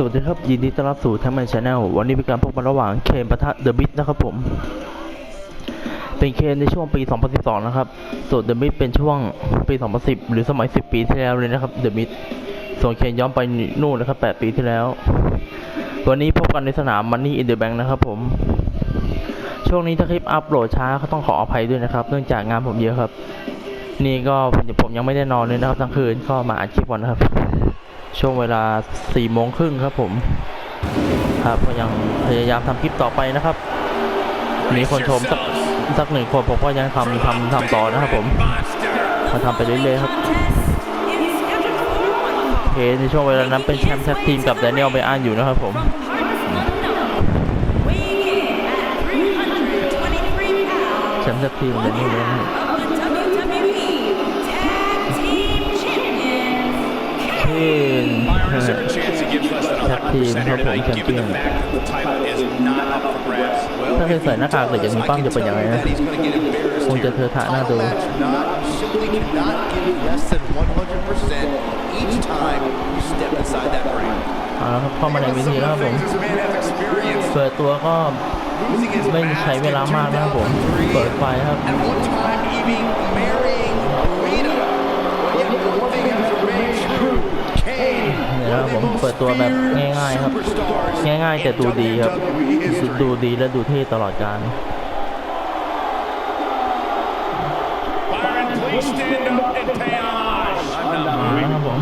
สวัสดีครับ ยินดีต้อนรับสู่ทั้งแมนชาแนลวันนี้เป็นการพบกันระหว่างเคนปะทะเดอะบิทนะครับผม เป็นเคนในช่วงปี 2012 นะครับ ส่วนเดอะมิดเป็นช่วงปี 2010 หรือสมัย 10 ปีที่แล้วเลยนะครับเดอะมิดส่วนเคนย้อนไปนู่นนะครับ 8 ปีที่แล้ว วันนี้พบกันในสนาม Money in the Bank นะครับผม ช่วงนี้ถ้าคลิปอัปโหลดช้าก็ต้องขออภัยด้วยนะครับ เนื่องจากงานผมเยอะครับ นี่ก็ผมผมยังไม่ได้นอนเลยนะครับทั้งคืนก็มาอัดคลิปก่อนนะครับ ช่วงเวลา4ี่โมงครึ่งครับผมครับก็ยังพยายามทำคลิปต่อไปนะครับ มีคนชมสักสักหนึ่งคนผมก็ยังทำทำทำต่อนะครับผมมาทำไปเรื่อยๆครับโอเคในช่วงเวลานั้นเป็นแชมป์แท็กทีมกับแดเนียลไบอันอยู่นะครับผมแชมป์แท็กทีมแดเนียล he gives less than แท็กทีม100%ครั here บผม tonight, แชม given เปี้ยน the fact that the title is not up for grabs? ถ้าเคยใส่หน้ากากเหล็กอย่างนี้ปั้มจะเป็นยังไงนะคงจะเธอทะน่าดู Title match not simply cannot give you less than 100% each time you step inside that ring. เอาละครับเข้ามาในวิธีแล้วครับผมเปิดตัวก็ไม่ใช้เวลามากนะครับผม เปิดไฟครับ At one time, even marrying Rita. But yet one thing has remained true. Kane, เนี่ยนะครับผมเปิด ตัวแบบง่ายๆครับ ง่ายๆแต่ดูดีครับ ดูดีและดูเท่ตลอดการ Byron, please stand up and pay homage. มาแล้วครับผม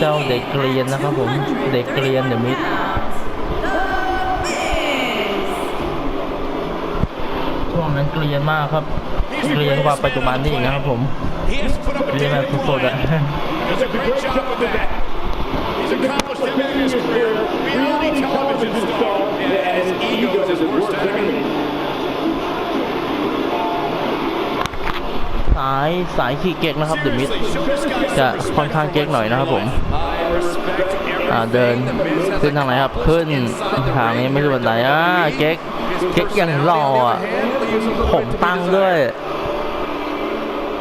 เจ้าเด็กเกรียนนะครับผม เด็กเกรียนเดอะมิดช่วงนั้นเกรียนมากครับ เรียกว่าปัจจุบันนี่นะครับผมเรียกว่าสุดๆอะยสายสายขี้เก๊กนะครับเดมิดจะค่อนข้างเก๊กหน่อยนะครับผมเดินขึ้นทางไหนครับขึ้นทางนี้ไม่รู้วันไหนอะเก๊กเก๊กยังรออะผมตั้งด้วย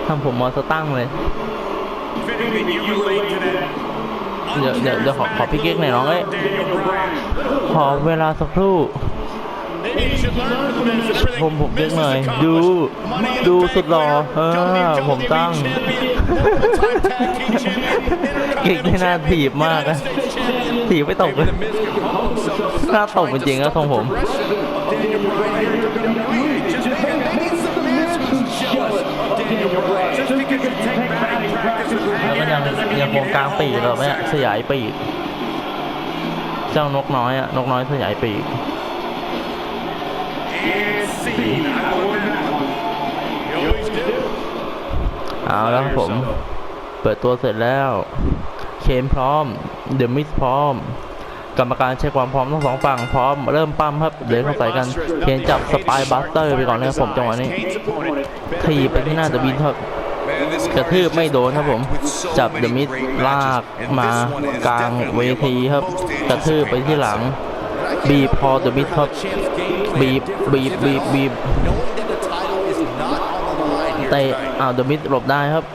ทำผมมอสตั้งเลย เดี๋ยวเดี๋ยวเดี๋ยวขอขอพี่เก๊กหน่อยน้องเอ้ยขอเวลาสักครู่ผมผมเก๊กหน่อยดูดูสุดหล่อเออผมตั้ง เก๊กที่หน้าถีบมากนะถีบไม่ตกเลยหน้าตกจริงๆนะทรงผม วก็ยังยังคงกลางปีกเราไหมสยายปีก เจ้านกน้อยอะนกน้อยสยายปีกเอาแล้วครับผม เปิดตัวเสร็จแล้ว เคนพร้อม เดอะมิสพร้อม กรรมการเช็คความพร้อมทั้งสองฝั่งพร้อม เริ่มปั้มครับเดินเข้าใส่กัน เคนจับสปายบัสเตอร์ไปก่อนนะครับผมจังหวะนี้ทีไปที่หน้าเดอะมิสครับ กระทืบไม่โดนครับผม จับเดอะมิดลากมากลางเวทีครับ กระทืบไปที่หลัง บีบพอเดอะมิดครับ บีบบีบบีบบีบเตะเอาเดอะมิดหลบได้ครับ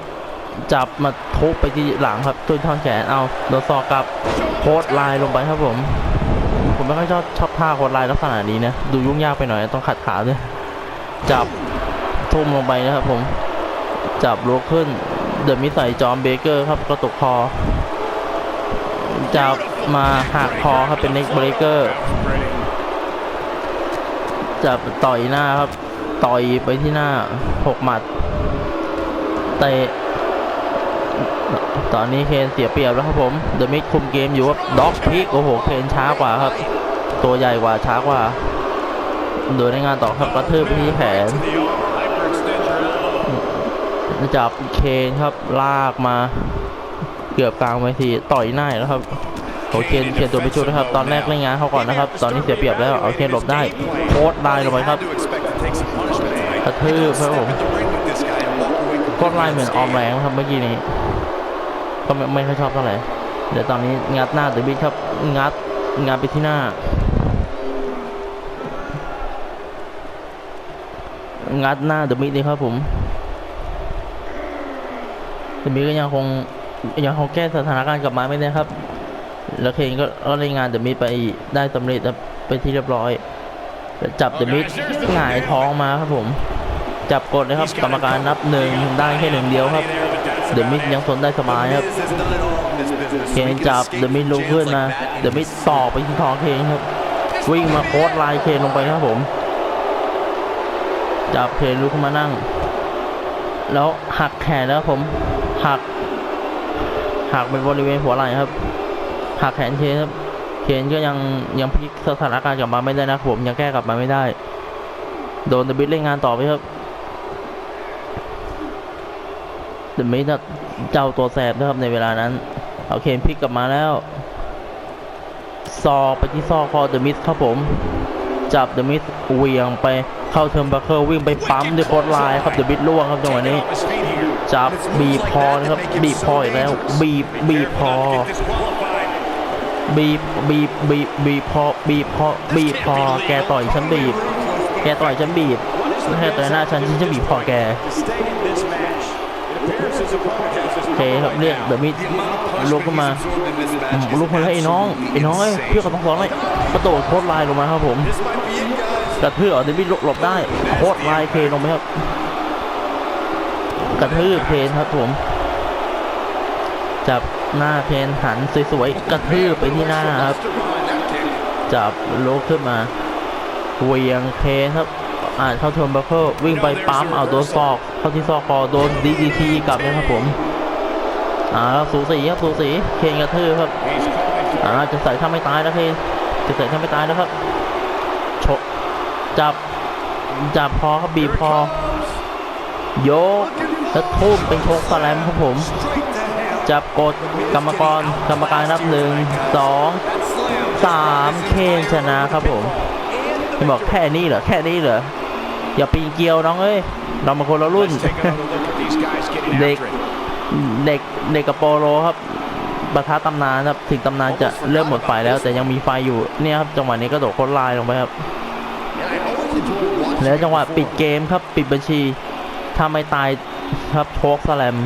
จับมาทุบไปที่หลังครับตุ้นท่อนแขนเอาโดนซอกกับโคตรลน์ลงไปครับผม ผมไม่ค่อยชอบชอบท่าโคตรลน์ลักษณะนี้นะ ดูยุ่งยากไปหน่อยต้องขัดขาด้วยจับทุ่มลงไปนะครับผม จับลุกขึ้น เดอะมิสใส่จอมเบเกอร์ครับกระตุกคอ จับมาหักคอครับเป็นเน็กเบรเกอร์จับต่อยหน้าครับ ต่อยไปที่หน้าหกหมัดเตะตอนนี้เคนเสียเปรียบแล้วครับผมเดอะมิกคุมเกมอยู่ครับด็อกพิกโอ้โหเคนช้ากว่าครับ ตัวใหญ่กว่าช้ากว่า โดยในงานต่อครับกระเทืบไปที่แขน จับเคนครับลากมา เกือบกลางเวทีต่อยหน้าแล้วครับโอเคนเคนตัวไปช่วยนะครับ ตอนแรกเล่นงานเขาก่อนนะครับ ตอนนี้เสียเปรียบแล้วเอาเคนหลบได้โคตรได้ลงไปครับกระทืบครับผม the ring with this guy and walk away โคตรไล่เหมือนออมแรงครับเมื่อกี้นี้ ก็ไม่ไม่ค่อยชอบเท่าไหร่เดี๋ยวตอนนี้งัดหน้าเดอะบิทครับงัดงัดไปที่หน้างัดหน้าเดอะมิดเลยครับผม เดมิก็ยังคงยังเขาแก้สถานการณ์กลับมาไม่ได้ครับ แล้วเคนก็ก็รายงานเดมิไปได้สำเร็จไปที่เรียบร้อย จับเดมิหงายท้องมาครับผม จับกดเลยครับกรรมการนับหนึ่งได้แค่หนึ่งเดียวครับ เดมิยังทนได้สบายครับ เคนจับเดมิลุกขึ้นมาเดมิต่อไปที่ท้องเคนครับ วิ่งมาโคตรลายเคนลงไปครับผม จับเคนลุกขึ้นมานั่ง แล้วหักแขนแล้วผม หัก หักเป็นบริเวณหัวไหล่ครับ หักแขนเคนครับเคนก็ยังยังพลิกสถานการณ์กลับมาไม่ได้นะครับผมยังแก้กลับมาไม่ได้ โดนเดอะมิดเล่นงานต่อไปครับเดอะมิดเจ้าตัวแสบนะครับในเวลานั้นเอาเคนพลิกกลับมาแล้วซอไปที่ซอคอเดอะมิดครับผม จับเดอะมิดเวียงไปเข้าเทิร์นบัคเคิลวิ่งไปปั๊มด้วยโคตรไลน์ครับเดอะมิดล่วงครับจังหวะนี้ จับบีบคอนะครับบีบคออีกแล้วบีบบีบคอบีบบีบบีบบีบคอบีบคอบีบคอแกต่อยฉันบีบ แกต่อยฉันบีบไม่ใช่ต่อยหน้าฉันฉันจะบีบคอแก เคครับเรียกเดอะมิดลุกขึ้นมาลุกมาแล้วไอ้น้องไอ้น้องเอ้ยเพื่อนกับทั้งสองเลยกระโดดโคตรลน์ลงมาครับผมกระทืบเอเดวิดหลบได้โคตรลน์เพลงลงไหมครับกระทืบเพนครับผมจับหน้าเพนหันสวยๆกระทืบไปที่หน้าครับ จับโลกขึ้นมาเวียงเพนครับ อ่าเข้าเทนบัคเคิลวิ่งไปปั๊มเอาโดนศอกเข้าที่ซอกคอโดนดีดีทีกลับเลยครับผมอ่าแล้วสูสีครับสูสีเคนกระทืบครับอ่าจะใส่ถ้าไม่ตายแล้วเคนจะใส่ถ้าไม่ตายแล้วครับชกจับจับพอครับบีบพอยกแล้วทุ่มเป็นโชกสแลมครับผม จับกดกรรมกรกรรมการนับหนึ่งสองสามเคนชนะครับผมบอกแค่นี้เหรอแค่นี้เหรอ อย่าปีนเกลียวน้องเอ้ยเรามาคนละรุ่น เด็กเด็กเด็กกับโปโลครับปะทะตำนานครับถึงตำนานจะเริ่มหมดไฟแล้ว แต่ยังมีไฟอยู่เนี่ยครับจังหวะนี้ก็โดดโคตรลายลงไปครับ แล้วจังหวะปิดเกมครับปิดบัญชีถ้าไม่ตายครับโชกสแลม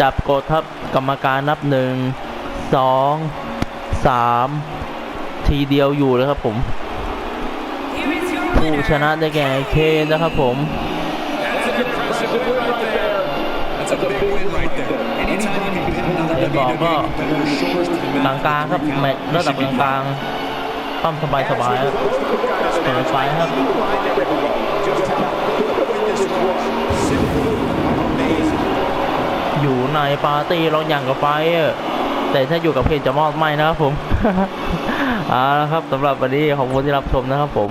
จับกดครับกรรมการนับหนึ่งสองสามทีเดียวอยู่เลยครับผมผู้ ชนะได้แก่เคนนะครับผม That's a big win right there. Anytime you can pin another จะบอกก็กลางกลางครับแมตระดับกลางกลางๆปั้มสบายสบายครับเปิดไฟครับอยู่ในปาร์ตี้ร้องอย่างกับไฟแต่ถ้าอยู่กับเพจจะมอดไหมนะครับผมเอาละครับสำหรับวันนี้ขอบคุณที่รับชมนะครับผม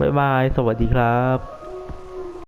บ๊ายบาย สวัสดีครับ